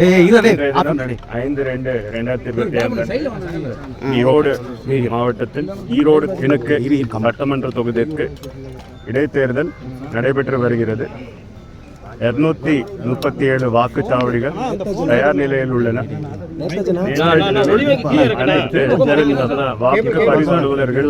ஐந்து ரெண்டு ரெண்டாயிரத்தி இருபத்தி ஈரோடு மாவட்டத்தில் ஈரோடு கிழக்கு சட்டமன்ற தொகுதிக்கு இடைத்தேர்தல் நடைபெற்று வருகிறது இருநூத்தி முப்பத்தி ஏழு வாக்குச்சாவடிகள் தயார் நிலையில் உள்ளன அனைத்து வாக்குப்பதிவு அலுவலர்கள்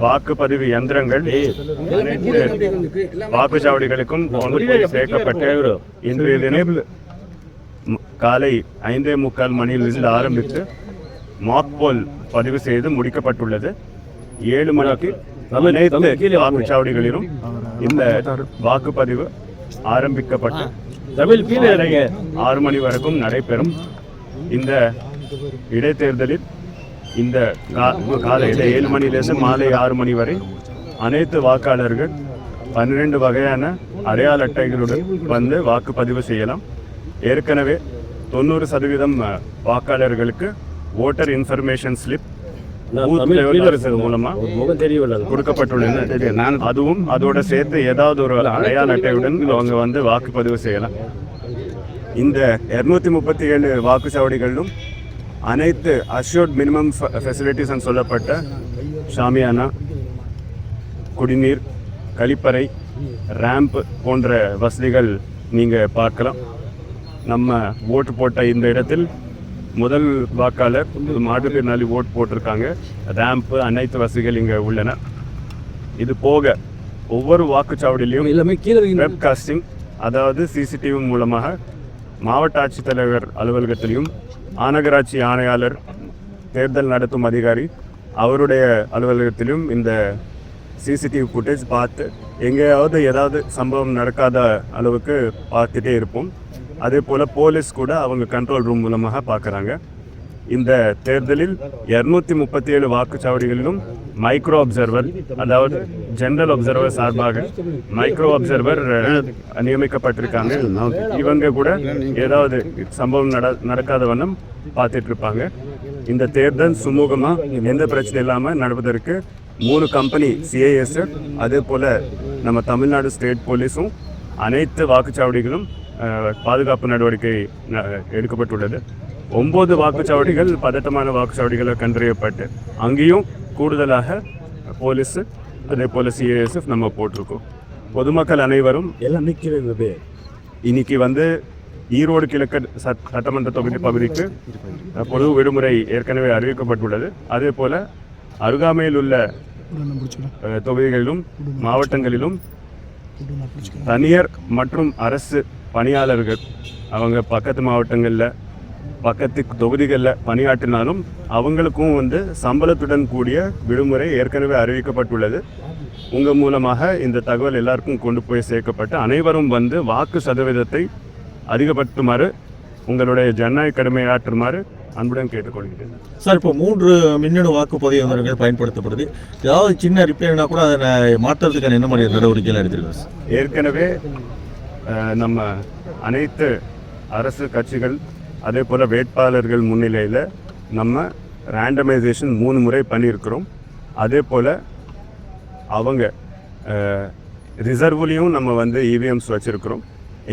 வாக்குப்பதிவு யந்திரங்கள் அனைத்து வாக்குச்சாவடிகளுக்கும் சேர்க்கப்பட்டு இன்றைய தினம் காலை ஐந்தே முக்கால் மணியிலிருந்து ஆரம்பித்து மாக் போல் பதிவு செய்து முடிக்கப்பட்டுள்ளது. ஏழு மணிக்கு அனைத்து வாக்குச்சாவடிகளிலும் இந்த வாக்குப்பதிவு ஆரம்பிக்கப்பட்டு ஆறு மணி வரைக்கும் நடைபெறும். இந்த இடைத்தேர்தலில் இந்த காலையில் ஏழு மணியிலிருந்து மாலை ஆறு மணி வரை அனைத்து வாக்காளர்கள் பன்னிரண்டு வகையான அடையாள அட்டைகளுடன் வந்து வாக்குப்பதிவு செய்யலாம். ஏற்கனவே தொண்ணூறு சதவீதம் வாக்காளர்களுக்கு ஓட்டர் இன்ஃபர்மேஷன் ஸ்லிப் மூலமா கொடுக்கப்பட்டுள்ளது. அதுவும் அதோட சேர்த்து ஏதாவது ஒரு அடையாள அட்டையுடன் அவங்க வந்து வாக்குப்பதிவு செய்யலாம். இந்த இருநூத்தி முப்பத்தி ஏழு வாக்குச்சாவடிகளிலும் அனைத்து அஷ்யூர்ட் மினிமம் ஃபெசிலிட்டிஸ் சொல்லப்பட்ட ஷாமியானா குடிநீர் கழிப்பறை ரேம்ப் போன்ற வசதிகள் நீங்கள் பார்க்கலாம். நம்ம ஓட்டு போட்ட இந்த இடத்தில் முதல் வாக்காளர் மாற்றுத்திறனாளி ஓட்டு போட்டிருக்காங்க. ரேம்ப் அனைத்து வசதிகள் இங்கே உள்ளன. இது போக ஒவ்வொரு வாக்குச்சாவடியிலையும் எல்லாமே கீழே வெப்காஸ்டிங் அதாவது சிசிடிவி மூலமாக மாவட்ட ஆட்சித்தலைவர் அலுவலகத்திலையும் மாநகராட்சி ஆணையாளர் தேர்தல் நடத்தும் அதிகாரி அவருடைய அலுவலகத்திலும் இந்த சிசிடிவி ஃபுட்டேஜ் பார்த்து எங்கேயாவது ஏதாவது சம்பவம் நடக்காத அளவுக்கு பார்த்துட்டே இருப்போம். அதே போல் போலீஸ் கூட அவங்க கண்ட்ரோல் ரூம் மூலமாக பார்க்குறாங்க. இந்த தேர்தலில் இரநூத்தி முப்பத்தி ஏழு வாக்குச்சாவடிகளிலும் மைக்ரோ அப்சர்வர் அதாவது ஜெனரல் அப்சர்வர் சார்பாக மைக்ரோ அப்சர்வர் நியமிக்கப்பட்டிருக்காங்க. இவங்க கூட ஏதாவது சம்பவம் நட நடக்காத வண்ணம் பார்த்துட்டு இருப்பாங்க இந்த தேர்தல் சுமூகமாக எந்த பிரச்சனை இல்லாமல் நடப்பதற்கு மூணு கம்பெனி சிஐஎஸ் அதே போல் நம்ம தமிழ்நாடு ஸ்டேட் போலீஸும் அனைத்து வாக்குச்சாவடிகளும் பாதுகாப்பு நடவடிக்கை எடுக்கப்பட்டுள்ளது. ஒன்பது வாக்குச்சாவடிகள் பதட்டமான வாக்குச்சாவடிகளை கண்டறியப்பட்டு அங்கேயும் கூடுதலாக போலீஸ் அதே போல சிஏஎஸ்எஃப் நம்ம போட்டிருக்கோம். பொதுமக்கள் அனைவரும் எல்லாம் நிற்கிறது இன்னைக்கு வந்து ஈரோடு கிழக்கு சட்- சட்டமன்ற தொகுதி பகுதிக்கு பொது விடுமுறை ஏற்கனவே அறிவிக்கப்பட்டுள்ளது. அதே போல அருகாமையில் உள்ள தொகுதிகளிலும் மாவட்டங்களிலும் தனியார் மற்றும் அரசு பணியாளர்கள். அவங்க பக்கத்து மாவட்டங்களில் பக்கத்து தொகுதிகளில் பணியாற்றினாலும் அவங்களுக்கும் வந்து சம்பளத்துடன் கூடிய விடுமுறை ஏற்கனவே அறிவிக்கப்பட்டுள்ளது. உங்கள் மூலமாக இந்த தகவல் எல்லாருக்கும் கொண்டு போய் சேர்க்கப்பட்டு அனைவரும் வந்து வாக்கு சதவீதத்தை அதிகப்படுத்துமாறு உங்களுடைய ஜனநாயக கடமையாற்றுமாறு அன்புடன் கேட்டுக்கொள்கிறேன். சார் இப்போ மூன்று மின்னணு வாக்குப்பதிவு இயந்திரங்கள் பயன்படுத்தப்படுது. ஏதாவது சின்ன ரிப்பேர்னா கூட அதை மாற்றுறதுக்கான என்ன மாதிரி நடவடிக்கைகள் எடுத்திருக்கோம் சார்? ஏற்கனவே நம்ம அனைத்து அரசு கட்சிகள் அதே போல் வேட்பாளர்கள் முன்னிலையில் நம்ம ரேண்டமைசேஷன் மூணு முறை பண்ணியிருக்கிறோம். அதே போல் அவங்க ரிசர்வ்லேயும் நம்ம வந்து இவிஎம்ஸ் வச்சுருக்கிறோம்.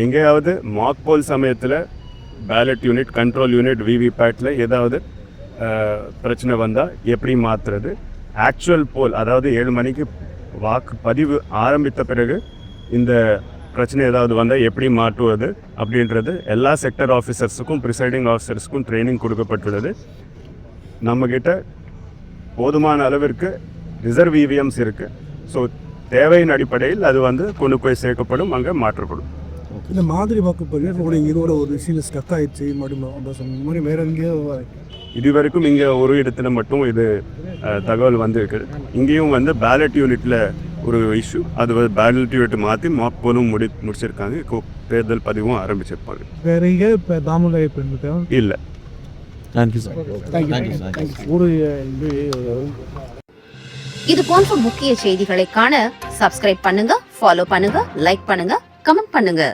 எங்கேயாவது மாக் போல் சமயத்தில் பேலட் யூனிட் கண்ட்ரோல் யூனிட் விவிபேட்டில் ஏதாவது பிரச்சனை வந்தால் எப்படி மாற்றுறது ஆக்சுவல் போல் அதாவது ஏழு மணிக்கு வாக்கு பதிவு ஆரம்பித்த பிறகு இந்த பிரச்சனை ஏதாவது வந்தால் எப்படி மாற்றுவது அப்படின்றது எல்லா செக்டர் ஆஃபீஸர்ஸுக்கும் ப்ரிசைடிங் ஆஃபீஸர்ஸுக்கும் ட்ரைனிங் கொடுக்கப்பட்டுள்ளது. நம்மக்கிட்ட போதுமான அளவிற்கு ரிசர்வ் இவிஎம்ஸ் இருக்குது ஸோ தேவையின் அடிப்படையில் அது வந்து கொண்டு போய் சேர்க்கப்படும் அங்கே மாற்றப்படும். இந்த மாதிரி வாக்குப்பதிவு இதோட ஒரு விஷயம் ஸ்டக் ஆயிடுச்சு மறுபடியும் மாதிரி வேற எங்கேயோ இதுவரைக்கும் இங்கே ஒரு இடத்துல மட்டும் இது தகவல் வந்திருக்கு. இங்கேயும் வந்து பேலட் யூனிட்டில் ஒரு இஷ்யூ அது வந்து பேலட் மாற்றி மாப் போலும் முடி முடிச்சிருக்காங்க. இப்போ தேர்தல் பதிவும் ஆரம்பிச்சிருப்பாங்க. வேற எங்கே இப்போ தாமலை இல்லை. தேங்க்யூ சார் தேங்க்யூ சார் ஒரு இது இது போன்ற முக்கிய செய்திகளை காண சப்ஸ்கிரைப் பண்ணுங்க ஃபாலோ பண்ணுங்க லைக் பண்ணுங்க கமெண்ட் பண்ணுங்க.